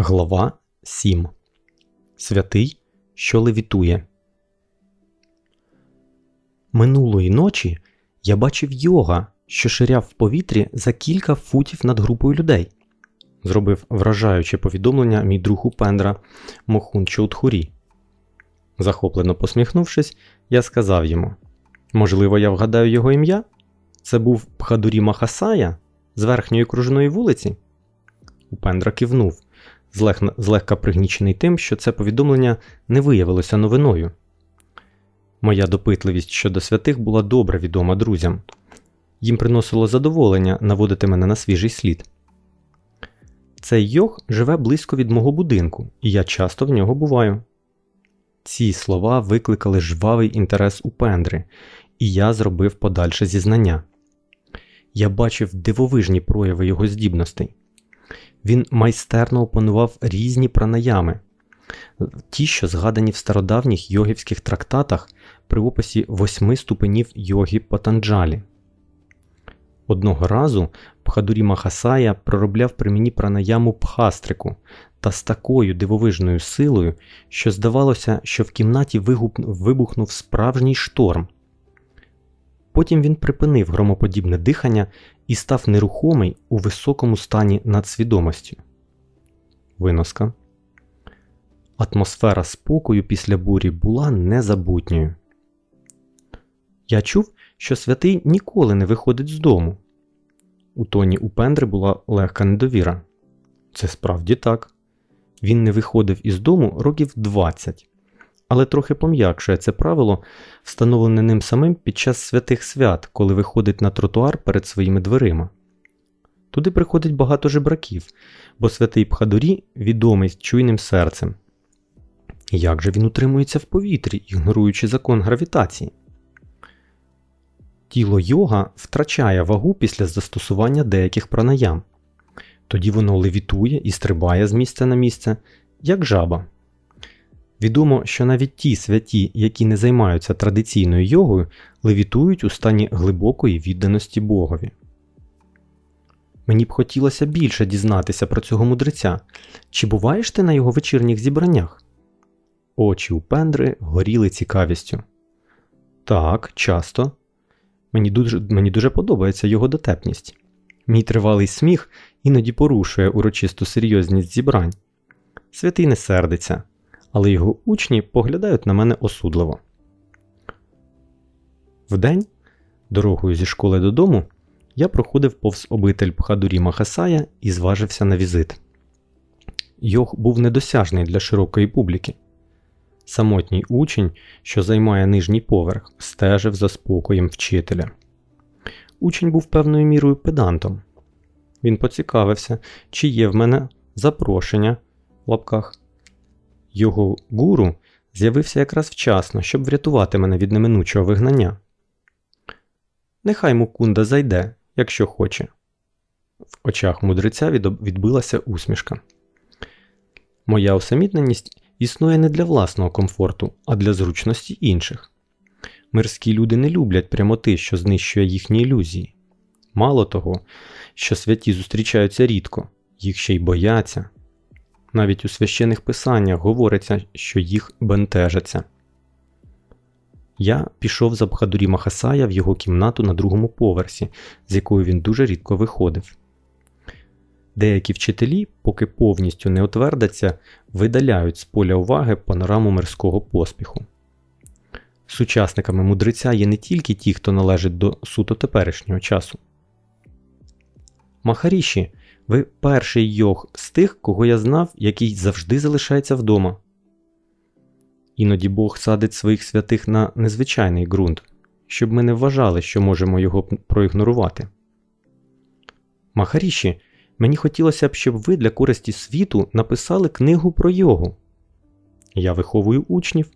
Глава 7. Святий, що левітує. Минулої ночі я бачив йога, що ширяв в повітрі за кілька футів над групою людей. Зробив вражаюче повідомлення мій друг Упендра Мохун Чоудхурі. Захоплено посміхнувшись, я сказав йому: Можливо, я вгадаю його ім'я? Це був Пхадурі Махасая з верхньої кружної вулиці? Упендра кивнув злегка пригнічений тим, що це повідомлення не виявилося новиною. Моя допитливість щодо святих була добре відома друзям. Їм приносило задоволення наводити мене на свіжий слід. Цей йог живе близько від мого будинку, і я часто в нього буваю. Ці слова викликали жвавий інтерес у Пендри, і я зробив подальше зізнання. Я бачив дивовижні прояви його здібностей. Він майстерно опанував різні пранаями, ті, що згадані в стародавніх йогівських трактатах при описі восьми ступенів йоги Патанджалі. Одного разу Пхадурі Махасая проробляв при мені пранаяму пхастрику та з такою дивовижною силою, що здавалося, що в кімнаті вибухнув справжній шторм. Потім він припинив громоподібне дихання і став нерухомий у високому стані надсвідомості. Виноска. Атмосфера спокою після бурі була незабутньою. Я чув, що святий ніколи не виходить з дому. У тоні у Пендри була легка недовіра. Це справді так. Він не виходив із дому років 20, але трохи пом'якшує це правило, встановлене ним самим під час святих свят, коли виходить на тротуар перед своїми дверима. Туди приходить багато жебраків, бо святий Пхадурі відомий чуйним серцем. Як же він утримується в повітрі, ігноруючи закон гравітації? Тіло йога втрачає вагу після застосування деяких пранаям. Тоді воно левітує і стрибає з місця на місце, як жаба. Відомо, що навіть ті святі, які не займаються традиційною йогою, левітують у стані глибокої відданості Богові. Мені б хотілося більше дізнатися про цього мудреця. Чи буваєш ти на його вечірніх зібраннях? Очі у Пендри горіли цікавістю. Так, часто. Мені дуже, мені дуже подобається його дотепність. Мій тривалий сміх іноді порушує урочисту серйозність зібрань. Святий не сердиться, але його учні поглядають на мене осудливо. Вдень, дорогою зі школи додому, я проходив повз обитель Пхадурі Махасая і зважився на візит. Йог був недосяжний для широкої публіки. Самотній учень, що займає нижній поверх, стежив за спокоєм вчителя. Учень був певною мірою педантом. Він поцікавився, чи є в мене запрошення в лапках. Його гуру з'явився якраз вчасно, щоб врятувати мене від неминучого вигнання. Нехай Мукунда зайде, якщо хоче. В очах мудреця відбилася усмішка. Моя усамітненість існує не для власного комфорту, а для зручності інших. Мирські люди не люблять прямоти, що знищує їхні ілюзії. Мало того, що святі зустрічаються рідко, їх ще й бояться. Навіть у священих писаннях говориться, що їх бентежаться. Я пішов за Бхадурі Махасая в його кімнату на другому поверсі, з якої він дуже рідко виходив. Деякі вчителі, поки повністю не отвердяться, видаляють з поля уваги панораму мирського поспіху. Сучасниками мудреця є не тільки ті, хто належить до суто теперішнього часу. Махаріші, ви перший йог з тих, кого я знав, який завжди залишається вдома. Іноді Бог садить своїх святих на незвичайний ґрунт, щоб ми не вважали, що можемо його проігнорувати. Махаріші, мені хотілося б, щоб ви для користі світу написали книгу про йогу. Я виховую учнів.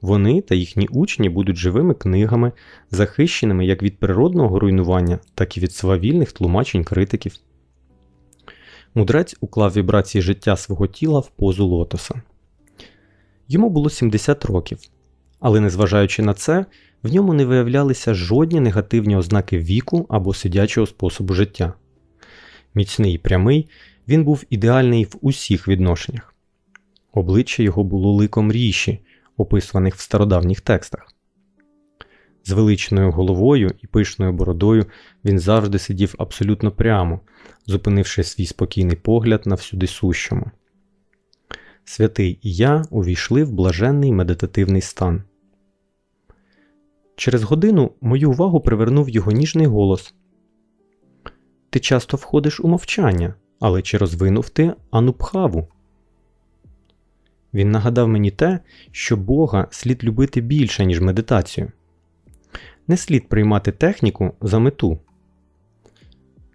Вони та їхні учні будуть живими книгами, захищеними як від природного руйнування, так і від свавільних тлумачень критиків. Мудрець уклав вібрації життя свого тіла в позу лотоса. Йому було 70 років, але незважаючи на це, в ньому не виявлялися жодні негативні ознаки віку або сидячого способу життя. Міцний і прямий, Він був ідеальний в усіх відношеннях. Обличчя його було ликом ріші, описуваних в стародавніх текстах. З величною головою і пишною бородою він завжди сидів абсолютно прямо, зупинивши свій спокійний погляд на всюди сущому. Святий і я увійшли в блаженний медитативний стан. Через годину мою увагу привернув його ніжний голос. Ти часто входиш у мовчання, але чи розвинув ти анупхаву? Він нагадав мені те, що Бога слід любити більше, ніж медитацію. Не слід приймати техніку за мету.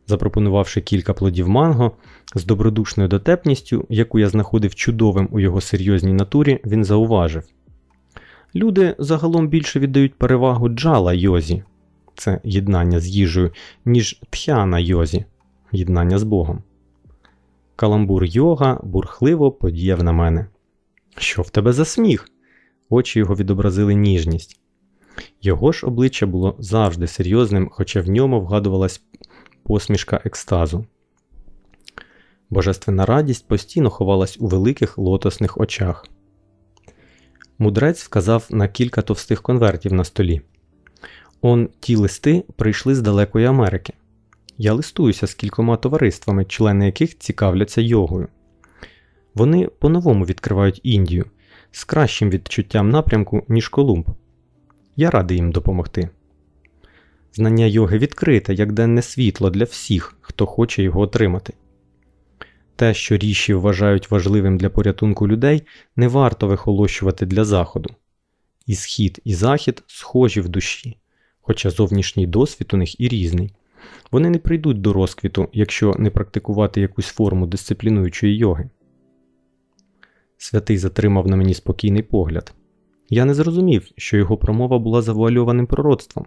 Запропонувавши кілька плодів манго з добродушною дотепністю, яку я знаходив чудовим у його серйозній натурі, він зауважив. Люди загалом більше віддають перевагу джала йозі, це єднання з їжею, ніж тхяна йозі, єднання з Богом. Каламбур йога бурхливо подіяв на мене. Що в тебе за сміх? Очі його відобразили ніжність. Його ж обличчя було завжди серйозним, хоча в ньому вгадувалась посмішка екстазу. Божественна радість постійно ховалась у великих лотосних очах. Мудрець вказав на кілька товстих конвертів на столі. Он ті листи прийшли з далекої Америки. Я листуюся з кількома товариствами, члени яких цікавляться йогою. Вони по-новому відкривають Індію з кращим відчуттям напрямку, ніж Колумб. Я радий їм допомогти. Знання йоги відкрите як денне світло для всіх, хто хоче його отримати. Те, що ріші вважають важливим для порятунку людей, не варто вихолощувати для заходу. І схід, і захід схожі в душі, хоча зовнішній досвід у них і різний. Вони не прийдуть до розквіту, якщо не практикувати якусь форму дисциплінуючої йоги. Святий затримав на мені спокійний погляд. Я не зрозумів, що його промова була завуальованим пророцтвом.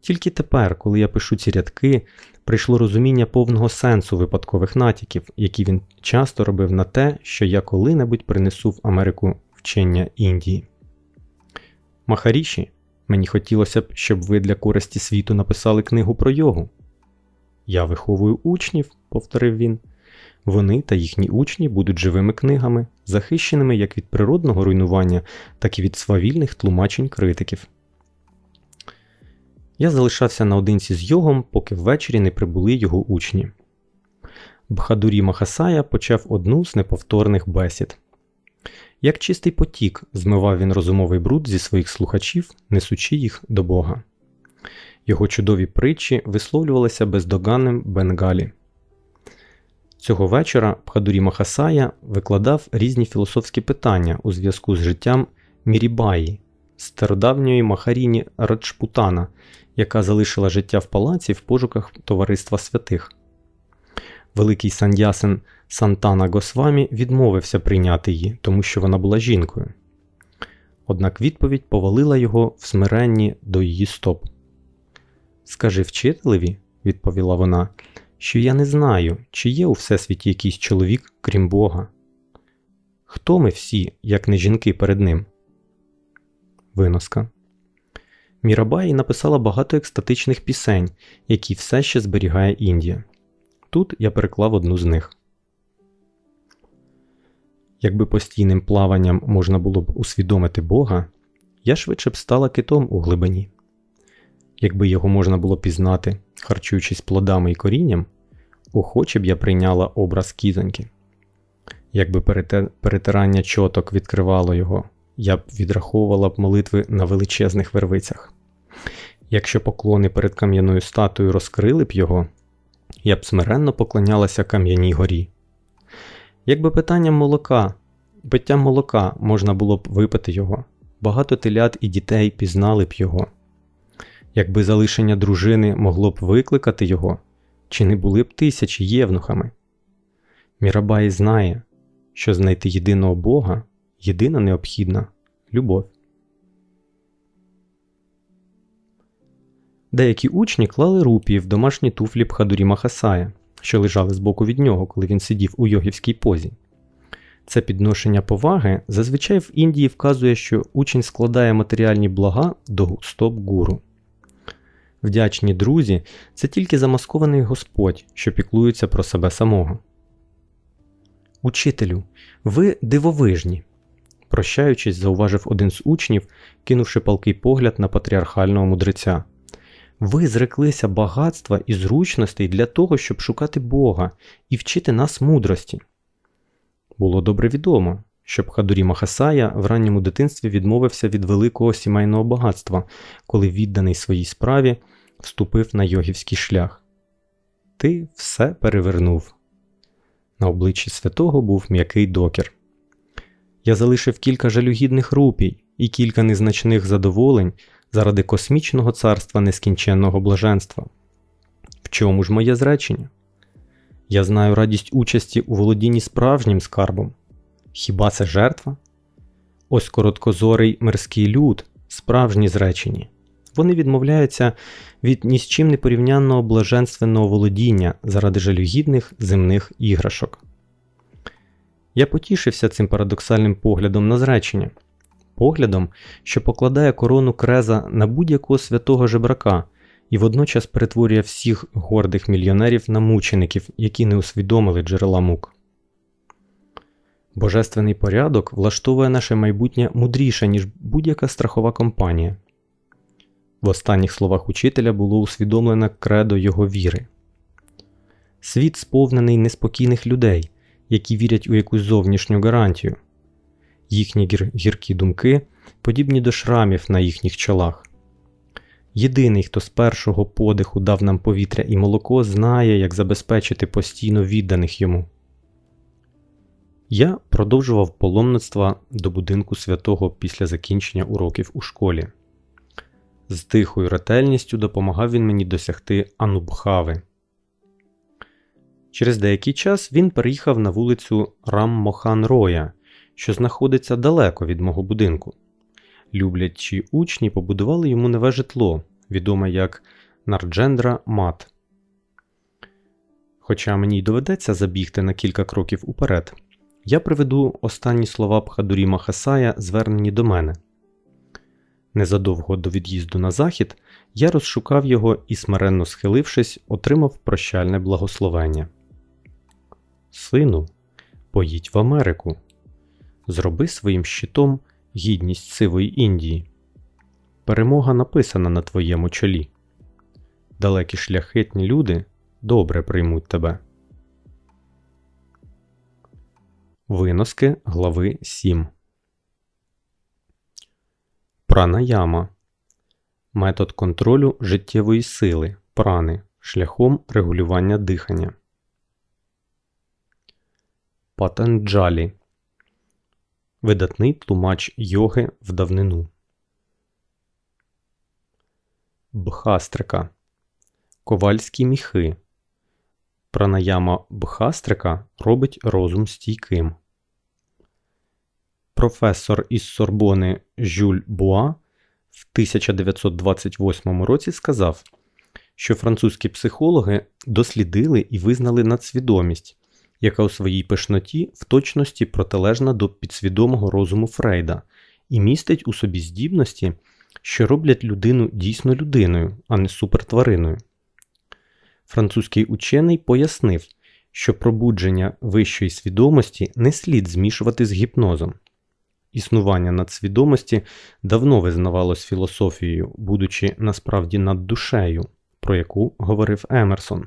Тільки тепер, коли я пишу ці рядки, прийшло розуміння повного сенсу випадкових натяків, які він часто робив на те, що я коли-небудь принесу в Америку вчення Індії. Махаріші, мені хотілося б, щоб ви для користі світу написали книгу про йогу. Я виховую учнів, повторив він. Вони та їхні учні будуть живими книгами, захищеними як від природного руйнування, так і від свавільних тлумачень критиків. Я залишався наодинці з йогом, поки ввечері не прибули його учні. Бхадурі Махасая почав одну з неповторних бесід. Як чистий потік, змивав він розумовий бруд зі своїх слухачів, несучи їх до Бога. Його чудові притчі висловлювалися бездоганним бенгалі. Цього вечора Бхадурі Махасая викладав різні філософські питання у зв'язку з життям Мірібаї, стародавньої Махаріні Раджпутана, яка залишила життя в палаці в пошуках товариства святих. Великий Сандясин Сантана Госвамі відмовився прийняти її, тому що вона була жінкою. Однак відповідь повалила його в смиренні до її стоп. Скажи вчителеві, відповіла вона, що я не знаю, чи є у всесвіті якийсь чоловік, крім Бога. Хто ми всі, як не жінки перед ним? Виноска. Мірабаї написала багато екстатичних пісень, які все ще зберігає Індія. Тут я переклав одну з них. Якби постійним плаванням можна було б усвідомити Бога, я швидше б стала китом у глибині. Якби його можна було пізнати, харчуючись плодами і корінням, охоче б я прийняла образ кізоньки. Якби перетирання чоток відкривало його, я б відраховувала б молитви на величезних вервицях. Якщо поклони перед кам'яною статуєю розкрили б його, я б смиренно поклонялася кам'яній горі. Якби питанням молока, питтям молока можна було б випити його, багато телят і дітей пізнали б його. Якби залишення дружини могло б викликати його, чи не були б тисячі євнухами? Мірабай знає, що знайти єдиного Бога єдина необхідна любов. Деякі учні клали рупії в домашні туфлі Бхадурі Махасая, що лежали збоку від нього, коли він сидів у йогівській позі. Це підношення поваги зазвичай в Індії вказує, що учень складає матеріальні блага до стоп гуру. Вдячні друзі це тільки замаскований Господь, що піклується про себе самого. Учителю, ви дивовижні. Прощаючись, зауважив один з учнів, кинувши палкий погляд на патріархального мудреця. Ви зреклися багатства і зручностей для того, щоб шукати Бога і вчити нас мудрості. Було добре відомо, що Бхадурі Махасая в ранньому дитинстві відмовився від великого сімейного багатства, коли відданий своїй справі вступив на йогівський шлях. Ти все перевернув. На обличчі святого був м'який докір. Я залишив кілька жалюгідних рупій і кілька незначних задоволень заради космічного царства нескінченного блаженства. В чому ж моє зречення? Я знаю радість участі у володінні справжнім скарбом. Хіба це жертва? Ось короткозорий мирський люд, справжні зречені. Вони відмовляються від ні з чим не порівнянного блаженственного володіння заради жалюгідних земних іграшок. Я потішився цим парадоксальним поглядом на зречення, поглядом, що покладає корону креза на будь-якого святого жебрака і водночас перетворює всіх гордих мільйонерів на мучеників, які не усвідомили джерела мук. Божественний порядок влаштовує наше майбутнє мудріше, ніж будь-яка страхова компанія. В останніх словах учителя було усвідомлене кредо його віри. Світ сповнений неспокійних людей, які вірять у якусь зовнішню гарантію. Їхні гір гіркі думки подібні до шрамів на їхніх чолах. Єдиний, хто з першого подиху дав нам повітря і молоко, знає, як забезпечити постійно відданих йому. Я продовжував паломництва до будинку святого після закінчення уроків у школі. З тихою ретельністю допомагав він мені досягти Анубхави. Через деякий час він переїхав на вулицю Рам Мохан Роя, що знаходиться далеко від мого будинку. Люблячі учні побудували йому нове житло, відоме як Нарджендра Мат. Хоча мені й доведеться забігти на кілька кроків уперед, я приведу останні слова Бхадурі Махасая, звернені до мене. Незадовго до від'їзду на захід я розшукав його і, смиренно схилившись, отримав прощальне благословення. Сину, поїдь в Америку, зроби своїм щитом гідність сивої Індії. Перемога написана на твоєму чолі. Далекі шляхетні люди добре приймуть тебе. Виноски глави 7 Пранаяма метод контролю життєвої сили прани шляхом регулювання дихання. Патанджалі видатний тлумач йоги в давнину. Бхастрика Ковальські міхи. Пранаяма Бхастрика робить розум стійким. Професор із Сорбони Жюль Буа в 1928 році сказав, що французькі психологи дослідили і визнали надсвідомість, яка у своїй пишноті в точності протилежна до підсвідомого розуму Фрейда і містить у собі здібності, що роблять людину дійсно людиною, а не супертвариною. Французький учений пояснив, що пробудження вищої свідомості не слід змішувати з гіпнозом. Існування надсвідомості давно визнавалось філософією, будучи насправді над душею, про яку говорив Емерсон,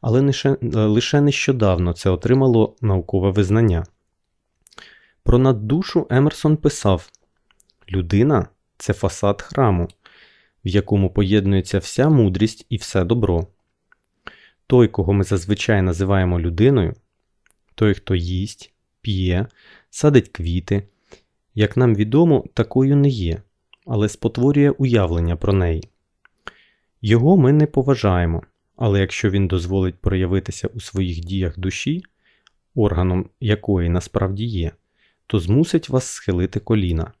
але лише, лише нещодавно це отримало наукове визнання. Про наддушу Емерсон писав: Людина це фасад храму, в якому поєднується вся мудрість і все добро. Той, кого ми зазвичай називаємо людиною, той, хто їсть, п'є, садить квіти, як нам відомо, такою не є, але спотворює уявлення про неї. Його ми не поважаємо, але якщо він дозволить проявитися у своїх діях душі, органом якої насправді є, то змусить вас схилити коліна.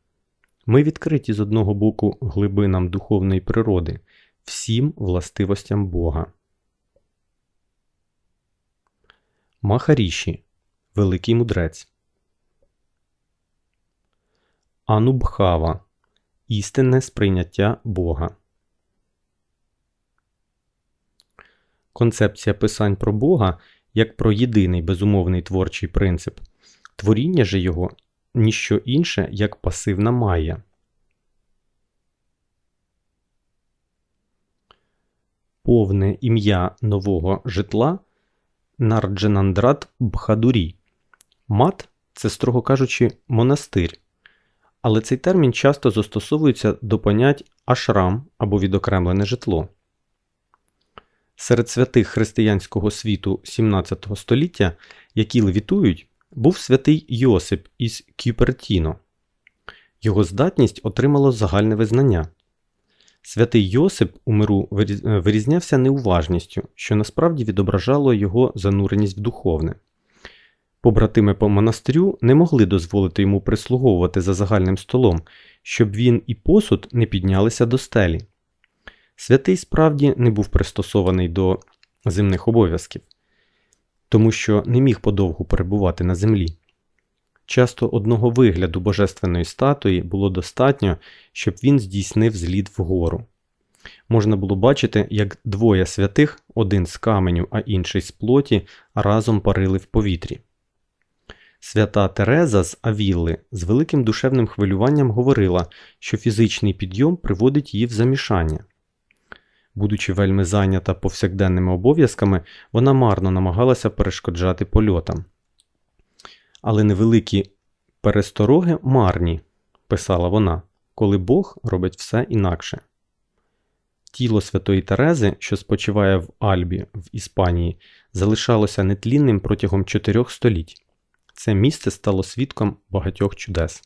Ми відкриті з одного боку глибинам духовної природи, всім властивостям Бога. Махаріші Великий мудрець. Анубхава Істинне сприйняття Бога. Концепція писань про Бога як про єдиний безумовний творчий принцип. Творіння же його ніщо інше, як пасивна майя. Повне ім'я нового житла Нардженандрат Бхадурі. Мат це, строго кажучи, монастир. Але цей термін часто застосовується до понять ашрам або відокремлене житло. Серед святих християнського світу 17 століття, які левітують, був святий Йосип із Кюпертіно. Його здатність отримало загальне визнання. Святий Йосип у миру вирізнявся неуважністю, що насправді відображало його зануреність в духовне. Побратими по монастирю не могли дозволити йому прислуговувати за загальним столом, щоб він і посуд не піднялися до стелі. Святий справді не був пристосований до земних обов'язків, тому що не міг подовгу перебувати на землі. Часто одного вигляду божественної статуї було достатньо, щоб він здійснив зліт вгору. Можна було бачити, як двоє святих, один з каменю, а інший з плоті, разом парили в повітрі. Свята Тереза з Авілли з великим душевним хвилюванням говорила, що фізичний підйом приводить її в замішання. Будучи вельми зайнята повсякденними обов'язками, вона марно намагалася перешкоджати польотам. Але невеликі перестороги марні, писала вона, коли Бог робить все інакше. Тіло святої Терези, що спочиває в Альбі в Іспанії, залишалося нетлінним протягом чотирьох століть. Це місце стало свідком багатьох чудес.